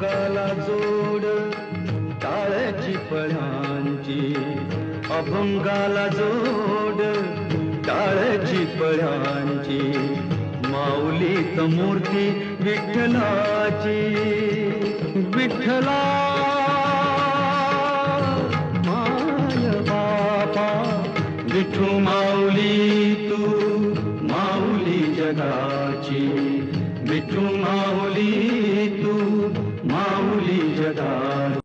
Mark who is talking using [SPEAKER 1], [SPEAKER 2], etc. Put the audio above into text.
[SPEAKER 1] अभंगाला जोड टाळ्याची पळ्यांची अभंगाला जोड टाळ्याची पळ्यांची माऊली मूर्ती विठ्ठलाची. विठ्ठला माय बापा विठू माऊली तू माऊली जगाची. विठू माऊली तू